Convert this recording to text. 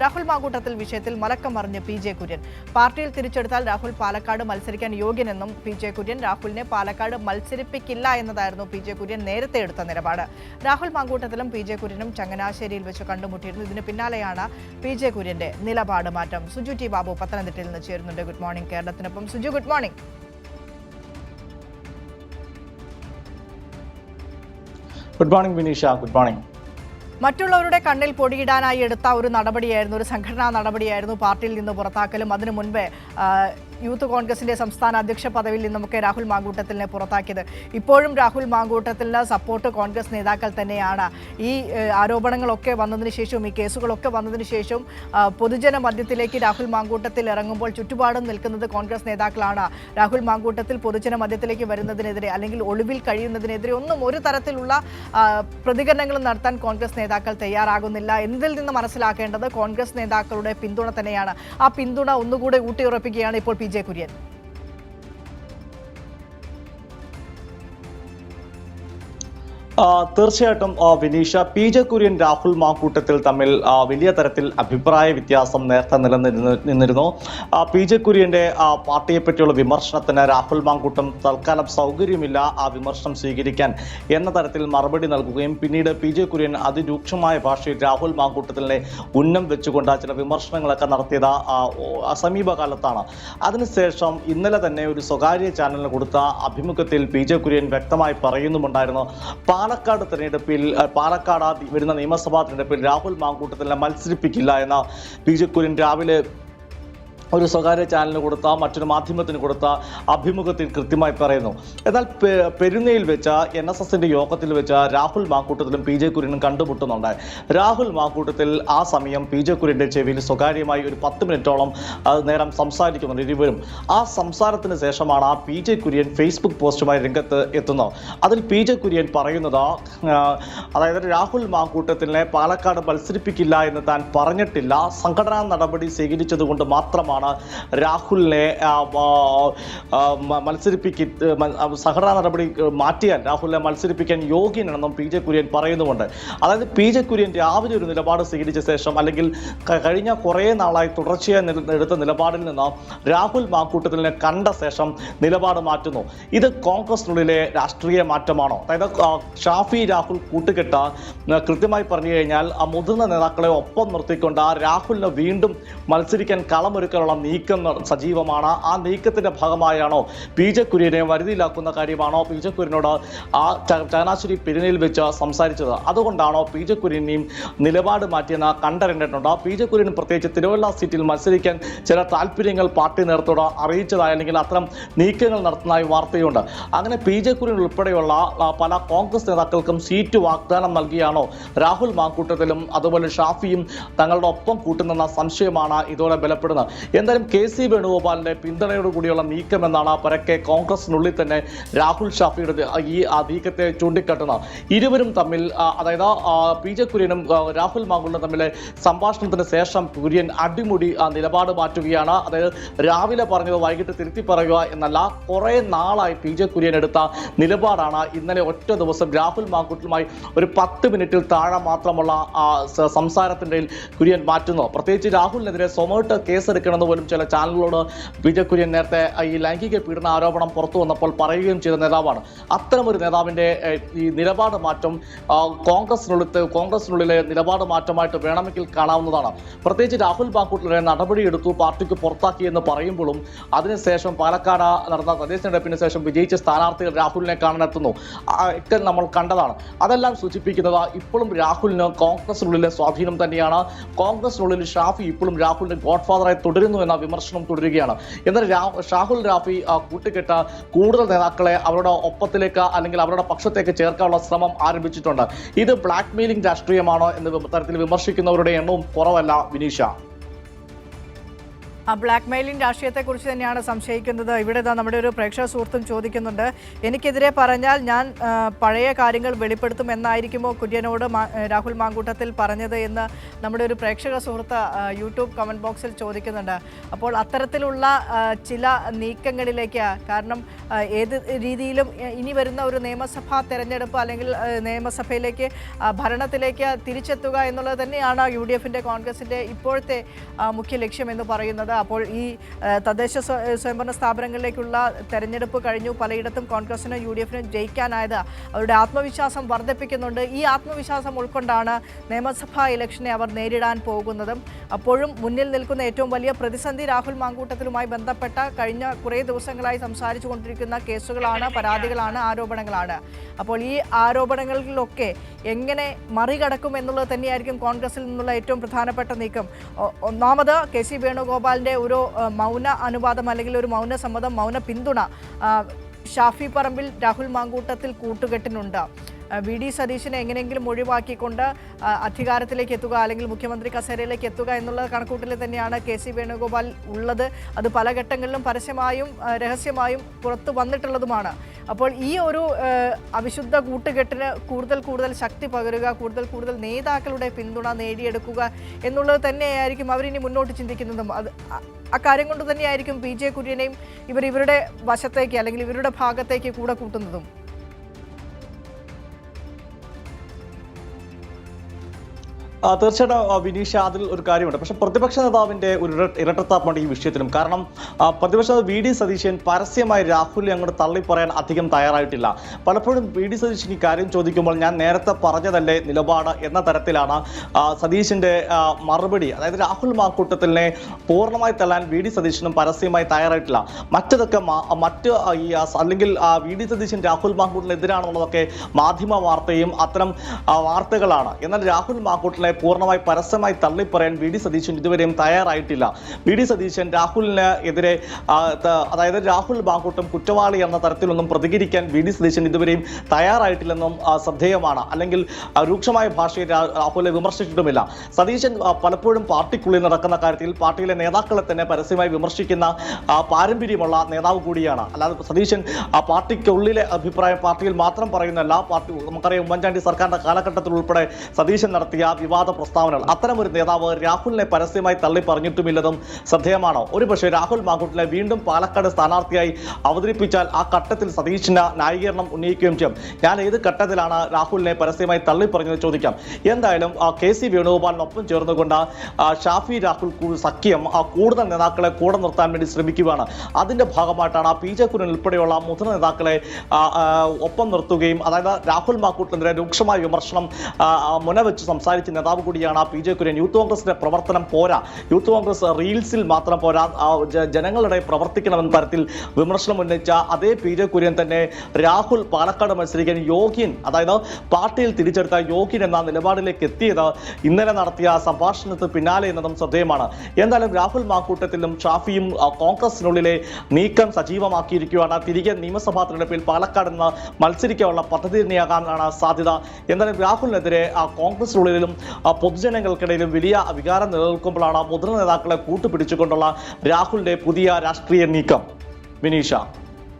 രാഹുൽ മാങ്കൂട്ടത്തിൽ വിഷയത്തിൽ മലക്കം മറിഞ്ഞ് P J Kurian. പാർട്ടിയിൽ തിരിച്ചെടുത്താൽ രാഹുൽ പാലക്കാട് മത്സരിക്കാൻ യോഗ്യനെന്നും പി ജെ കുര്യൻ രാഹുലിനെ പാലക്കാട് മത്സരിപ്പിക്കില്ല എന്നതായിരുന്നു പി ജെ കുര്യൻ നേരത്തെ എടുത്ത നിലപാട്. രാഹുൽ മാങ്കൂട്ടത്തിലും പി ജെ കുര്യനും ചങ്ങനാശ്ശേരിയിൽ വെച്ച് കണ്ടുമുട്ടിയിരുന്നു. ഇതിന് പിന്നാലെയാണ് പി ജെ കുര്യന്റെ നിലപാട് മാറ്റം. സുജു ടി ബാബു പത്തനംതിട്ടയിൽ നിന്ന് ചേരുന്നുണ്ട്. Good morning കേരളത്തിനൊപ്പം. Suju good morning. Good morning Vineesha. Good morning. മറ്റുള്ളവരുടെ കണ്ണിൽ പൊടിയിടാനായി എടുത്ത ഒരു നടപടിയായിരുന്നു ഒരു സംഘടനാ നടപടിയായിരുന്നു പാർട്ടിയിൽ നിന്ന് പുറത്താക്കലും. അതിനു മുൻപേ യൂത്ത് കോൺഗ്രസിന്റെ സംസ്ഥാന അധ്യക്ഷ പദവിയിൽ നിന്നുമൊക്കെ രാഹുൽ മാങ്കൂട്ടത്തിലിനെ പുറത്താക്കിയത്. ഇപ്പോഴും രാഹുൽ മാങ്കൂട്ടത്തിന് സപ്പോർട്ട് കോൺഗ്രസ് നേതാക്കൾ തന്നെയാണ്. ഈ ആരോപണങ്ങളൊക്കെ വന്നതിന് ശേഷവും ഈ കേസുകളൊക്കെ വന്നതിന് ശേഷവും പൊതുജന മധ്യത്തിലേക്ക് രാഹുൽ മാങ്കൂട്ടത്തിൽ ഇറങ്ങുമ്പോൾ ചുറ്റുപാടും നിൽക്കുന്നത് കോൺഗ്രസ് നേതാക്കളാണ്. രാഹുൽ മാങ്കൂട്ടത്തിൽ പൊതുജന മധ്യത്തിലേക്ക് വരുന്നതിനെതിരെ അല്ലെങ്കിൽ ഒളിവിൽ കഴിയുന്നതിനെതിരെ ഒന്നും ഒരു തരത്തിലുള്ള പ്രതികരണങ്ങളും നടത്താൻ കോൺഗ്രസ് നേതാക്കൾ തയ്യാറാകുന്നില്ല. എന്നതിൽ നിന്ന് മനസ്സിലാക്കേണ്ടത്? കോൺഗ്രസ് നേതാക്കളുടെ പിന്തുണ തന്നെയാണ്. ആ പിന്തുണ ഒന്നുകൂടെ ഊട്ടിയുറപ്പിക്കുകയാണ് ഇപ്പോൾ പി. ജെ കുര്യൻ തീർച്ചയായിട്ടും വിനീഷ പി ജെ കുര്യൻ രാഹുൽ മാക്കൂട്ടത്തിൽ തമ്മിൽ വലിയ തരത്തിൽ അഭിപ്രായ വ്യത്യാസം നേരത്തെ നിലനിന്നിരുന്നു പി ജെ കുര്യന്റെ പാർട്ടിയെ പറ്റിയുള്ള വിമർശനത്തിന് രാഹുൽ മാങ്കൂട്ടം തൽക്കാലം സൗകര്യമില്ല ആ വിമർശനം സ്വീകരിക്കാൻ എന്ന തരത്തിൽ മറുപടി നൽകുകയും പിന്നീട് പി ജെ കുര്യൻ അതിരൂക്ഷമായ ഭാഷയിൽ രാഹുൽ മാങ്കൂട്ടത്തിനെ ഉന്നം വെച്ചുകൊണ്ട് ചില വിമർശനങ്ങളൊക്കെ നടത്തിയത് സമീപകാലത്താണ്. അതിനുശേഷം ഇന്നലെ തന്നെ ഒരു സ്വകാര്യ ചാനലിന് കൊടുത്ത അഭിമുഖത്തിൽ പി ജെ കുര്യൻ വ്യക്തമായി പറയുന്നുമുണ്ടായിരുന്നു പാലക്കാട് തെരഞ്ഞെടുപ്പിൽ പാലക്കാട് വരുന്ന നിയമസഭാ തെരഞ്ഞെടുപ്പിൽ രാഹുൽ മാങ്കൂട്ടത്തിൽ മത്സരിപ്പിക്കില്ല എന്ന പി ജെ കുര്യൻ രാവിലെ ഒരു സ്വകാര്യ ചാനലിന് കൊടുത്ത മറ്റൊരു മാധ്യമത്തിന് കൊടുത്ത അഭിമുഖത്തിൽ കൃത്യമായി പറയുന്നു. എന്നാൽ പെരുന്നയിൽ വെച്ച എൻ എസ് എസിന്റെ യോഗത്തിൽ വെച്ച രാഹുൽ മാക്കൂട്ടത്തിലും പി ജെ കുര്യനും കണ്ടുമുട്ടുന്നുണ്ട്. രാഹുൽ മാക്കൂട്ടത്തിൽ ആ സമയം പി ജെ കുര്യന്റെ ചെവിയിൽ സ്വകാര്യമായി ഒരു പത്ത് മിനിറ്റോളം നേരം സംസാരിക്കുന്നുണ്ട് ഇരുവരും. ആ സംസാരത്തിന് ശേഷമാണ് ആ പി ജെ കുര്യൻ ഫേസ്ബുക്ക് പോസ്റ്റുമായി രംഗത്ത് എത്തുന്നത്. അതിൽ പി ജെ കുര്യൻ പറയുന്നത് അതായത് രാഹുൽ മാക്കൂട്ടത്തിനെ പാലക്കാട് മത്സരിപ്പിക്കില്ല എന്ന് താൻ പറഞ്ഞിട്ടില്ല. സംഘടനാ നടപടി സ്വീകരിച്ചത് കൊണ്ട് മാത്രമാണ് രാഹുലിനെ മത്സരിപ്പിക്ക സഹകരണ നടപടി മാറ്റിയാൽ രാഹുലിനെ മത്സരിപ്പിക്കാൻ യോഗ്യനാണെന്നും പി ജെ കുര്യൻ പറയുന്നുമുണ്ട്. അതായത് പി ജെ കുര്യൻ രാവിലെ ഒരു നിലപാട് സ്വീകരിച്ച ശേഷം അല്ലെങ്കിൽ കഴിഞ്ഞ കുറേ നാളായി തുടർച്ചയായി എടുത്ത നിലപാടിൽ നിന്ന് രാഹുൽ മാക്കൂട്ടത്തിനെ കണ്ട ശേഷം നിലപാട് മാറ്റുന്നു. ഇത് കോൺഗ്രസിനുള്ളിലെ രാഷ്ട്രീയ മാറ്റമാണോ? അതായത് ഷാഫി രാഹുൽ കൂട്ടുകെട്ട കൃത്യമായി പറഞ്ഞു കഴിഞ്ഞാൽ മുതിർന്ന നേതാക്കളെ ഒപ്പം നിർത്തിക്കൊണ്ട് ആ രാഹുലിനെ വീണ്ടും മത്സരിക്കാൻ കളമൊരുക്കാനുള്ള നീക്കം ന- സജീവമാണ്. ആ നീക്കത്തിന്റെ ഭാഗമായാണോ പി ജെ കുര്യനെ വരുതിയിലാക്കുന്ന കാര്യമാണോ പി ജെ കുര്യനോട് ആ ചങ്ങനാശ്ശേരി പെരുന്നയിൽ വെച്ച് സംസാരിച്ചത്? അതുകൊണ്ടാണോ പി ജെ കുര്യനെയും നിലപാട് മാറ്റിയെന്ന് കണ്ടറിഞ്ഞിട്ടുണ്ട്. പി ജെ കുര്യൻ പ്രത്യേകിച്ച് തിരുവല്ല സീറ്റിൽ മത്സരിക്കാൻ ചില താല്പര്യങ്ങൾ പാർട്ടി നേതൃത്വത്തോട് അറിയിച്ചതായി അല്ലെങ്കിൽ അത്തരം നീക്കങ്ങൾ നടത്തുന്നതായി വാർത്തയുണ്ട്. അങ്ങനെ പി ജെ കുര്യൻ ഉൾപ്പെടെയുള്ള പല കോൺഗ്രസ് നേതാക്കൾക്കും സീറ്റ് വാഗ്ദാനം നൽകിയാണോ രാഹുൽ മാക്കൂട്ടത്തിലും അതുപോലെ ഷാഫിയും തങ്ങളുടെ ഒപ്പം കൂട്ടുന്നെന്ന സംശയമാണ് ഇതോടെ ബലപ്പെടുന്നത്. എന്തായാലും കെ സി വേണുഗോപാലിന്റെ പിന്തുണയോടുകൂടിയുള്ള നീക്കം എന്നാണ് പരക്കെ കോൺഗ്രസിനുള്ളിൽ തന്നെ രാഹുൽ ഷാഫിയുടെ ഈ നീക്കത്തെ ചൂണ്ടിക്കാട്ടുന്നത്. ഇരുവരും തമ്മിൽ അതായത് പി ജെ കുര്യനും രാഹുൽ മാങ്കുളിനും തമ്മിലെ സംഭാഷണത്തിന് ശേഷം കുര്യൻ അടിമുടി നിലപാട് മാറ്റുകയാണ്. അതായത് രാവിലെ പറഞ്ഞത് വൈകിട്ട് തിരുത്തി പറയുക എന്നല്ല കുറെ നാളായി പി ജെ കുര്യൻ എടുത്ത നിലപാടാണ്. ഇന്നലെ ഒറ്റ ദിവസം രാഹുൽ മാങ്കുട്ടിലുമായി ഒരു പത്ത് മിനിറ്റിൽ താഴെ മാത്രമുള്ള ആ സ- സംസാരത്തിന്റെ കുര്യൻ മാറ്റുന്നു. പ്രത്യേകിച്ച് രാഹുലിനെതിരെ സൊമേട്ട് കേസെടുക്കണമെന്ന് പോലും ചില ചാനലുകളോട് വിജയ് കുര്യൻ നേരത്തെ ഈ ലൈംഗിക പീഡന ആരോപണം പുറത്തു വന്നപ്പോൾ പറയുകയും ചെയ്ത നേതാവാണ്. അത്തരമൊരു നേതാവിന്റെ ഈ നിലപാട് മാറ്റം കോൺഗ്രസിനുള്ളിൽ കോൺഗ്രസിനുള്ളിലെ നിലപാട് മാറ്റമായിട്ട് വേണമെങ്കിൽ കാണാവുന്നതാണ്. പ്രത്യേകിച്ച് രാഹുൽ ബാക്കൂട്ടിലെ നടപടിയെടുത്തു പാർട്ടിക്ക് പുറത്താക്കി എന്ന് പറയുമ്പോഴും അതിനുശേഷം പാലക്കാട് നടന്ന തദ്ദേശ തെരഞ്ഞെടുപ്പിന് ശേഷം വിജയിച്ച സ്ഥാനാർത്ഥികൾ രാഹുലിനെ കാണാനെത്തുന്നു. ഒക്കെ നമ്മൾ കണ്ടതാണ്. അതെല്ലാം സൂചിപ്പിക്കുന്നത് ഇപ്പോഴും രാഹുലിന് കോൺഗ്രസിനുള്ളിലെ സ്വാധീനം തന്നെയാണ്. കോൺഗ്രസിനുള്ളിൽ ഷാഫി ഇപ്പോഴും രാഹുലിന്റെ ഗോഡ്ഫാദറായി തുടരുന്നു എന്ന വിമർശനം തുടരുകയാണ്. എന്നാൽ ഷാഹുൽ റാഫി കൂട്ടുകെട്ട കൂടുതൽ നേതാക്കളെ അവരുടെ ഒപ്പത്തിലേക്ക് അല്ലെങ്കിൽ അവരുടെ പക്ഷത്തേക്ക് ചേർക്കാനുള്ള ശ്രമം ആരംഭിച്ചിട്ടുണ്ട്. ഇത് ബ്ലാക്ക് മെയിലിംഗ് രാഷ്ട്രീയമാണോ എന്ന് തരത്തിൽ വിമർശിക്കുന്നവരുടെ എണ്ണവും കുറവല്ല വിനീഷ. ബ്ലാക്ക് മെയിലിംഗ് രാഷ്ട്രീയത്തെക്കുറിച്ച് തന്നെയാണ് സംശയിക്കുന്നത്. ഇവിടെ നമ്മുടെ ഒരു പ്രേക്ഷക സുഹൃത്തും ചോദിക്കുന്നുണ്ട്. എനിക്കെതിരെ പറഞ്ഞാൽ ഞാൻ പഴയ കാര്യങ്ങൾ വെളിപ്പെടുത്തും എന്നായിരിക്കുമോ കുര്യനോട് രാഹുൽ മാങ്കൂട്ടത്തിൽ പറഞ്ഞത് എന്ന് നമ്മുടെ ഒരു പ്രേക്ഷക സുഹൃത്ത് യൂട്യൂബ് കമന്റ് ബോക്സിൽ ചോദിക്കുന്നുണ്ട്. അപ്പോൾ അത്തരത്തിലുള്ള ചില നീക്കങ്ങളിലേക്ക് കാരണം ഏത് രീതിയിലും ഇനി വരുന്ന ഒരു നിയമസഭാ തെരഞ്ഞെടുപ്പ് അല്ലെങ്കിൽ നിയമസഭയിലേക്ക് ഭരണത്തിലേക്ക് തിരിച്ചെത്തുക എന്നുള്ളത് തന്നെയാണ് യു ഡി എഫിന്റെ കോൺഗ്രസിന്റെ ഇപ്പോഴത്തെ മുഖ്യ ലക്ഷ്യം എന്ന് പറയുന്നത് അപ്പോൾ ഈ തദ്ദേശ സ്വ- സ്വയംഭരണ സ്ഥാപനങ്ങളിലേക്കുള്ള തെരഞ്ഞെടുപ്പ് കഴിഞ്ഞു. പലയിടത്തും കോൺഗ്രസിനും യു ഡി എഫിനും ജയിക്കാനായത് അവരുടെ ആത്മവിശ്വാസം വർദ്ധിപ്പിക്കുന്നുണ്ട്. ഈ ആത്മവിശ്വാസം ഉൾക്കൊണ്ടാണ് നിയമസഭാ ഇലക്ഷനെ അവർ നേരിടാൻ പോകുന്നതും. അപ്പോഴും മുന്നിൽ നിൽക്കുന്ന ഏറ്റവും വലിയ പ്രതിസന്ധി രാഹുൽ മാങ്കൂട്ടത്തിലുമായി ബന്ധപ്പെട്ട കഴിഞ്ഞ കുറേ ദിവസങ്ങളായി സംസാരിച്ചു കൊണ്ടിരിക്കുന്ന കേസുകളാണ് പരാതികളാണ് ആരോപണങ്ങളാണ്. അപ്പോൾ ഈ ആരോപണങ്ങളിലൊക്കെ എങ്ങനെ മറികടക്കും എന്നുള്ളത് തന്നെയായിരിക്കും കോൺഗ്രസിൽ നിന്നുള്ള ഏറ്റവും പ്രധാനപ്പെട്ട നീക്കം. ഒന്നാമത് കെ സി വേണുഗോപാലിന്റെ ഒരു മൗന അനുവാദം അല്ലെങ്കിൽ ഒരു മൗന സമ്മതം മൗന പിന്തുണ ഷാഫി പറമ്പിൽ രാഹുൽ മാങ്കൂട്ടത്തിൽ കൂട്ടുകെട്ടിനുണ്ട്. വി ഡി സതീശിനെ എങ്ങനെയെങ്കിലും ഒഴിവാക്കിക്കൊണ്ട് അധികാരത്തിലേക്ക് എത്തുക അല്ലെങ്കിൽ മുഖ്യമന്ത്രി കസേരയിലേക്ക് എത്തുക എന്നുള്ള കണക്കൂട്ടിൽ തന്നെയാണ് കെ സി വേണുഗോപാൽ ഉള്ളത്. അത് പല ഘട്ടങ്ങളിലും പരസ്യമായും രഹസ്യമായും പുറത്തു വന്നിട്ടുള്ളതുമാണ്. അപ്പോൾ ഈ ഒരു അവിശുദ്ധ കൂട്ടുകെട്ടിന് കൂടുതൽ കൂടുതൽ ശക്തി പകരുക കൂടുതൽ കൂടുതൽ നേതാക്കളുടെ പിന്തുണ നേടിയെടുക്കുക എന്നുള്ളത് തന്നെയായിരിക്കും അവരിനി മുന്നോട്ട് ചിന്തിക്കുന്നതും. അത് അക്കാര്യം കൊണ്ട് തന്നെയായിരിക്കും പി ജെ കുര്യനെയും ഇവർ ഇവരുടെ വശത്തേക്ക് അല്ലെങ്കിൽ ഇവരുടെ ഭാഗത്തേക്ക് കൂടെ കൂട്ടുന്നതും. തീർച്ചയായിട്ടും വിനീഷ് അതിൽ ഒരു കാര്യമുണ്ട്. പക്ഷെ പ്രതിപക്ഷ നേതാവിന്റെ ഒരു ഇര- ഇരട്ടത്താപ്പുണ്ട് ഈ വിഷയത്തിലും. കാരണം പ്രതിപക്ഷ വി. ഡി. സതീശൻ പരസ്യമായി രാഹുലിനെ അങ്ങോട്ട് തള്ളി പറയാൻ അധികം തയ്യാറായിട്ടില്ല. പലപ്പോഴും വി. ഡി. സതീശൻ ഈ കാര്യം ചോദിക്കുമ്പോൾ ഞാൻ നേരത്തെ പറഞ്ഞതല്ലേ നിലപാട് എന്ന തരത്തിലാണ് സതീശന്റെ മറുപടി അതായത് രാഹുൽ മാക്കൂട്ടത്തിനെ പൂർണമായി തള്ളാൻ വി. ഡി. സതീശനും പരസ്യമായി തയ്യാറായിട്ടില്ല. മറ്റതൊക്കെ മറ്റ് ഈ അല്ലെങ്കിൽ വി. ഡി. സതീശൻ രാഹുൽ മാക്കൂട്ടിനെതിരാണെന്നുള്ളതൊക്കെ മാധ്യമ വാർത്തയും അത്തരം വാർത്തകളാണ്. എന്നാൽ രാഹുൽ മാക്കൂട്ടിനെ പൂർണമായി പരസ്യമായി തള്ളിപ്പറയാൻ വി ഡി സതീശൻ ഇതുവരെയും തയ്യാറായിട്ടില്ല. വി ഡി സതീശൻ രാഹുലിന് എതിരെ അതായത് രാഹുൽ ബാങ്കൂട്ടും കുറ്റവാളി എന്ന തരത്തിലൊന്നും പ്രതികരിക്കാൻ വി ഡി സതീശൻ ഇതുവരെയും തയ്യാറായിട്ടില്ലെന്നും ശ്രദ്ധേയമാണ്. അല്ലെങ്കിൽ രൂക്ഷമായ ഭാഷയിൽ രാഹുലെ വിമർശിച്ചിട്ടുമില്ല. സതീശൻ പലപ്പോഴും പാർട്ടിക്കുള്ളിൽ നടക്കുന്ന കാര്യത്തിൽ പാർട്ടിയിലെ നേതാക്കളെ തന്നെ പരസ്യമായി വിമർശിക്കുന്ന പാരമ്പര്യമുള്ള നേതാവ് കൂടിയാണ്. അല്ലാതെ സതീശൻ പാർട്ടിക്കുള്ളിലെ അഭിപ്രായം പാർട്ടിയിൽ മാത്രം പറയുന്നല്ല പാർട്ടി നമുക്കറിയാം ഉമ്മൻചാണ്ടി സർക്കാരിന്റെ കാലഘട്ടത്തിൽ ഉൾപ്പെടെ സതീശൻ നടത്തിയ വിവാദ പ്രസ്താവനകൾ. അത്തരം ഒരു നേതാവ് രാഹുലിനെ പരസ്യമായി തള്ളി പറഞ്ഞിട്ടുമില്ലതും ശ്രദ്ധേയമാണ്. ഒരുപക്ഷെ രാഹുൽ മാങ്കൂട്ടിനെ വീണ്ടും പാലക്കാട് സ്ഥാനാർത്ഥിയായി അവതരിപ്പിച്ചാൽ ആ ഘട്ടത്തിൽ സതീശിന് ന്യായീകരണം ഉന്നയിക്കുകയും ചെയ്യും. ഞാൻ ഏത് ഘട്ടത്തിലാണ് രാഹുലിനെ പരസ്യമായി തള്ളി പറഞ്ഞത് ചോദിക്കാം. എന്തായാലും കെ സി വേണുഗോപാലിനൊപ്പം ചേർന്നുകൊണ്ട് ഷാഫി രാഹുൽ സഖ്യം കൂടുതൽ നേതാക്കളെ കൂടെ നിർത്താൻ വേണ്ടി ശ്രമിക്കുകയാണ്. അതിന്റെ ഭാഗമായിട്ടാണ് പി ജെ കുര്യൻ ഉൾപ്പെടെയുള്ള മുതിർന്ന നേതാക്കളെ ഒപ്പം നിർത്തുകയും അതായത് രാഹുൽ മാക്കൂട്ടിനെതിരെ രൂക്ഷമായ വിമർശനം മുനവെച്ച് സംസാരിച്ച നേതാവ് കൂടിയാണ് ആ പി ജെ കുര്യൻ. യൂത്ത് കോൺഗ്രസിന്റെ പ്രവർത്തനം പോരാ. യൂത്ത് കോൺഗ്രസ് റീൽസിൽ മാത്രം പോരാ. ജനങ്ങളുടെ പ്രവർത്തിക്കണമെന്ന തരത്തിൽ വിമർശനം ഉന്നയിച്ച അതേ പി ജെ കുര്യൻ തന്നെ രാഹുൽ പാലക്കാട് മത്സരിക്കാൻ യോഗിൻ അതായത് പാർട്ടിയിൽ തിരിച്ചെടുത്ത യോഗിൻ എന്ന നിലപാടിലേക്ക് എത്തിയത് ഇന്നലെ നടത്തിയ സംഭാഷണത്തിന് പിന്നാലെ എന്നതും ശ്രദ്ധേയമാണ്. എന്തായാലും രാഹുൽ മാക്കൂട്ടത്തിലും ഷാഫിയും കോൺഗ്രസിനുള്ളിലെ നീക്കം സജീവമാക്കിയിരിക്കുകയാണ്. തിരികെ നിയമസഭാ തെരഞ്ഞെടുപ്പിൽ പാലക്കാട് നിന്ന് മത്സരിക്കാനുള്ള പദ്ധതി തന്നെയാകാനാണ് സാധ്യത. എന്തായാലും രാഹുലിനെതിരെ കോൺഗ്രസിനുള്ളിലും പൊതുജനങ്ങൾക്കിടയിലും വലിയ വികാരം നിലനിൽക്കുമ്പോഴാണ് മുതിർന്ന നേതാക്കളെ കൂട്ടുപിടിച്ചുകൊണ്ടുള്ള രാഹുലിന്റെ പുതിയ രാഷ്ട്രീയ നീക്കം. വിനീഷ.